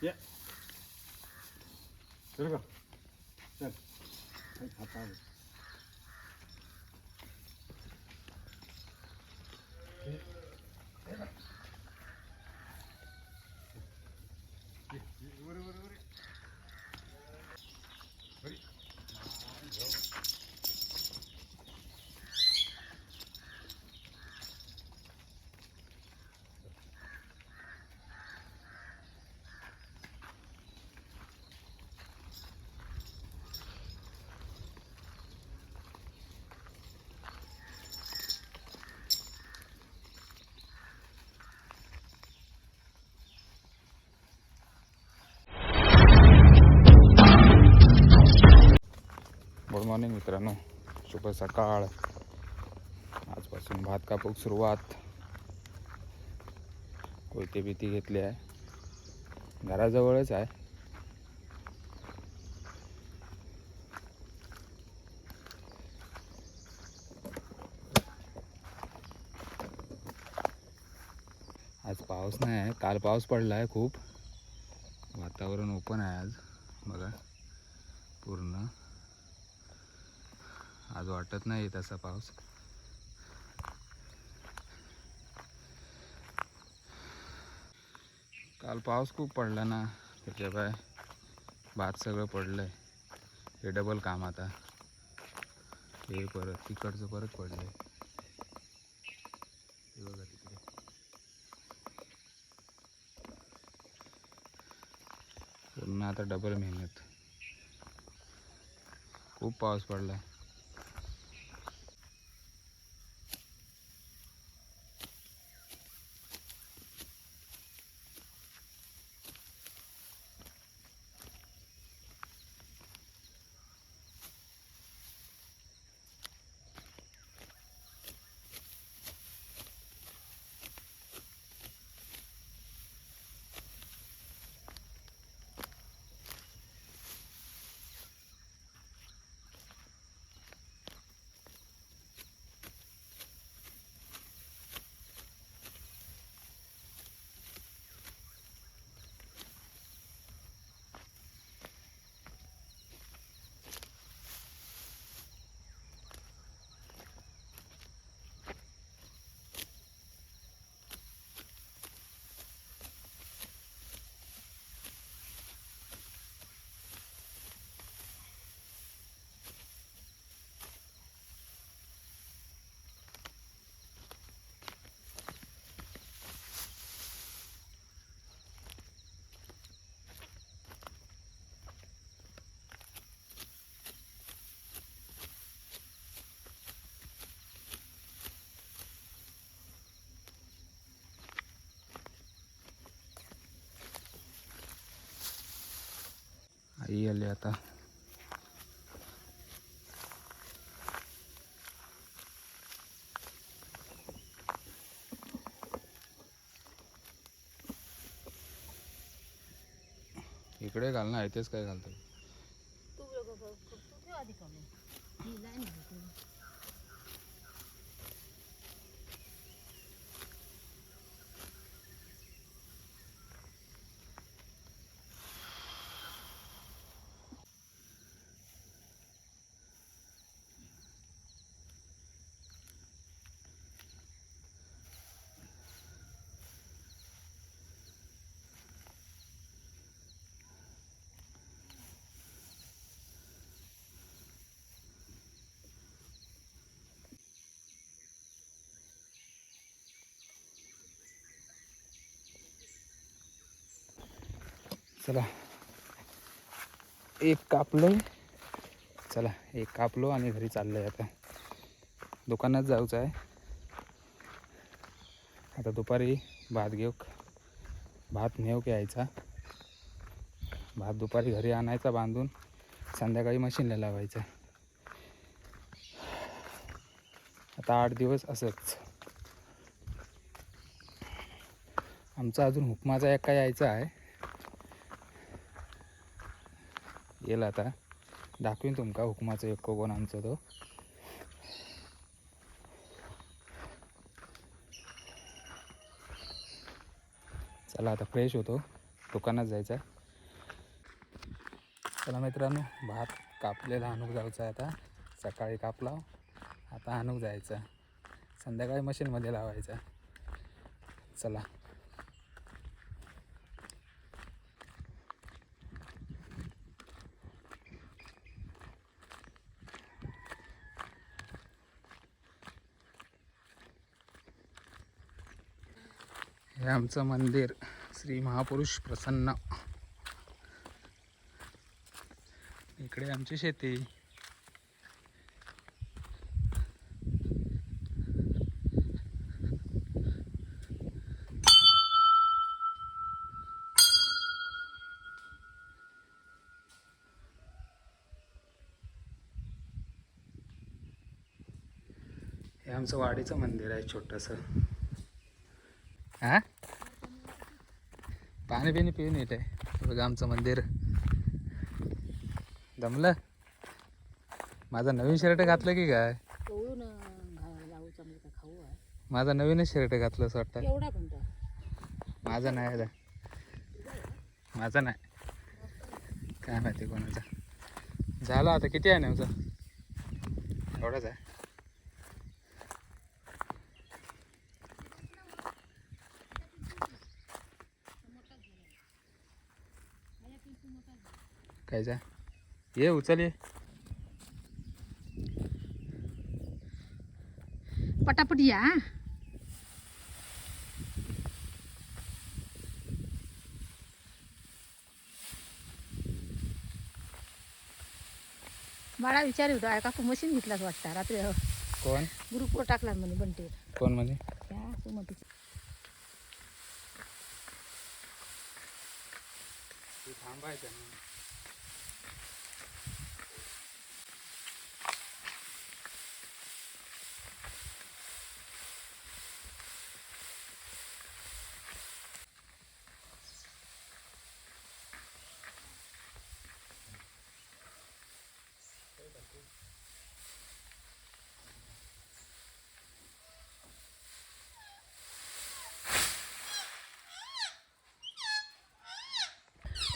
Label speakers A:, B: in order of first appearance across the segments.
A: 그래. 예. 들어가. 자, 갔다 와. 우
B: good morning मित्रांनो. शुभ सकाळ. आजपासून भात कापूक सुरुवात. कोयते भीती घेतली आहे. घराजवळच आहे. आज पाऊस नाही आहे. काल पाऊस पडला आहे खूप. वातावरण ओपन आहे आज. बघा. पूर्ण. आज वाटत नाही तसा पाऊस. काल पाऊस खूप पडला ना त्याच्या बाय भात सगळं पडलंय. हे डबल काम आता. हे परत तिकडचं परत पडलंय. हे बघा तिकडे. पूर्ण आता डबल मेहनत. खूप पाऊस पडलाय. आई आली आता. इकडे घाल ना तेच काय घालतो
C: तू बघ बघ, तू ठेव आधी कमी ही लाईन आहे ती.
B: चला. एक कापलं चला एक कापलो आणि घरी चाललंय आता. दुकानात जाऊचं आहे. आता दुपारी भात घेऊ भात नेऊ यायचा. भात दुपारी घरी आणायचा बांधून संध्याकाळी मशीनला लावायचा. आता आठ दिवस असंच. आमचा अजून हुकमाचा एका यायचा आहे. केला आता. दाखवीन तुमका हुकमाचं एक कोण आमचा तो. चला आता फ्रेश होतो. दुकानात जायचा. चला मित्रांनो भात कापलेला आणूक जायचा आता. सकाळी कापला. आता आणूक जायचं. संध्याकाळी मशीनमध्ये लावायचा. चला हे आमचं मंदिर श्री महापुरुष प्रसन्न. इकडे आमची शेती. हे आमचं वाडीचं मंदिर आहे छोटंसं. हा? पाणी बिणी पिऊन येत. आहे बघा आमचं मंदिर. दमलं? माझा नवीन शर्ट घातलं की काय? माझा नवीनच शर्ट घातलं असं वाटतं. माझा नाही माझा नाही. काय माहिती कोणाचा. झाला आता किती आहे नव्हता एवढाच आहे. कायचा ये उचल ये.
C: पटापट या बाळा विचार होतो ऐका तू मशीन घेतलाच वाटतं? रात्री
B: कोण?
C: ग्रुपवर टाकला म्हणे बंटे.
B: कोण म्हणजे
C: सुमतीचं
B: थांबायचं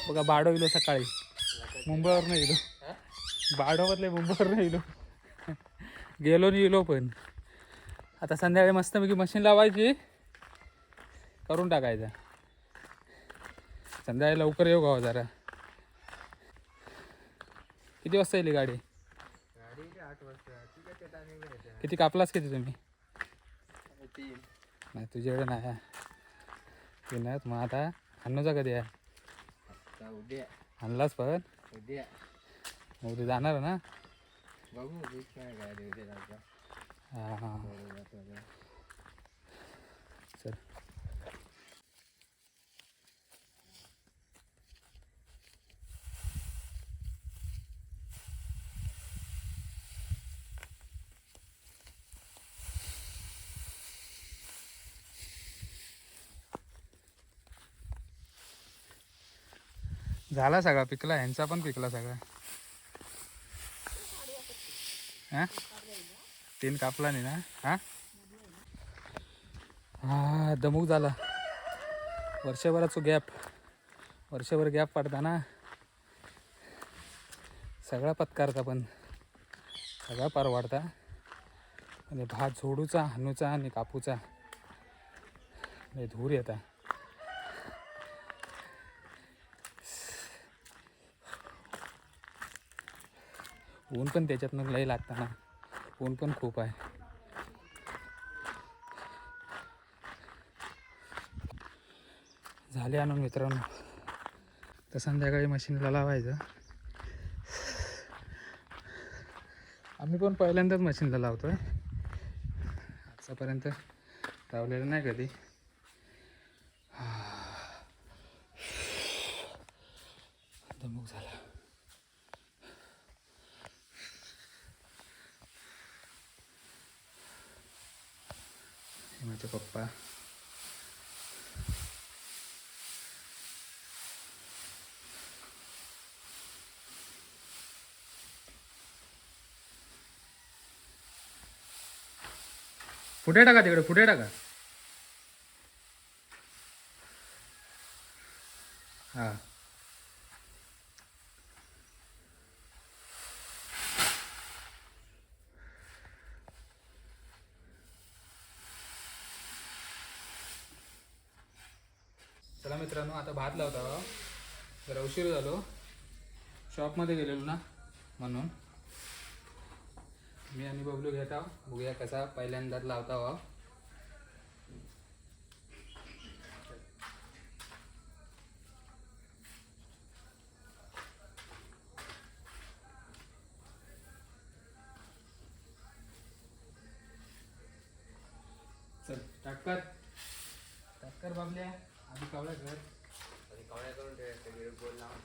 B: बघा बाडो इलो सकाळी. मुंबईवरनं इलो बाडोमधले मुंबईवरनं इलो गेलो नाही इलो पण. आता संध्याकाळी मस्तपैकी मशीन लावायची. करून टाकायचं. संध्याकाळी लवकर येऊ गावा जरा. किती वाजता येईल गाडी? किती कापलास किती तुम्ही? नाही तुझ्याकडे नाही आहेत मग आता अन्नूचा कधी आहे?
D: उद्या.
B: आणलाच पण
D: उद्या.
B: उद्या जाणार ना?
D: बघू काय गाडी उद्या जायचं
B: हां हां. झाला सगळा पिकला ह्यांचा पण पिकला सगळा. हा? तीन कापला नाही ना? हा? हा दमुक झाला. वर्षभराचा गॅप. वर्षभर गॅप पडता ना सगळा पत्कारता पण. सगळा परवाडता आणि भात झोडूचा हाणूचा आणि कापूचा. धूर येता. ऊन पण त्याच्यातनं लय लागता ना. ऊन पण खूप आहे. झाले आणून मित्रांनो. तर संध्याकाळी मशीनला लावायचं. आम्ही पण पहिल्यांदाच मशीनला लावतो आहे आजपर्यंत लावलेलं नाही कधी. दमुक झाला. 강아지 겉봐 불에다가 돼 그래 불에다가. मित्रांनो आता भात लावता जरा उशीर झालो. शॉपमध्ये गेलेलो ना म्हणून. मी आणि बबलू घेत आहो बघूया कसा पहिल्यांदाच लावता आहो चल टाकर टाकर बाबल्या. आधी कावळ्या घर
D: कवड्या करून ठेव सगळे गोल लावून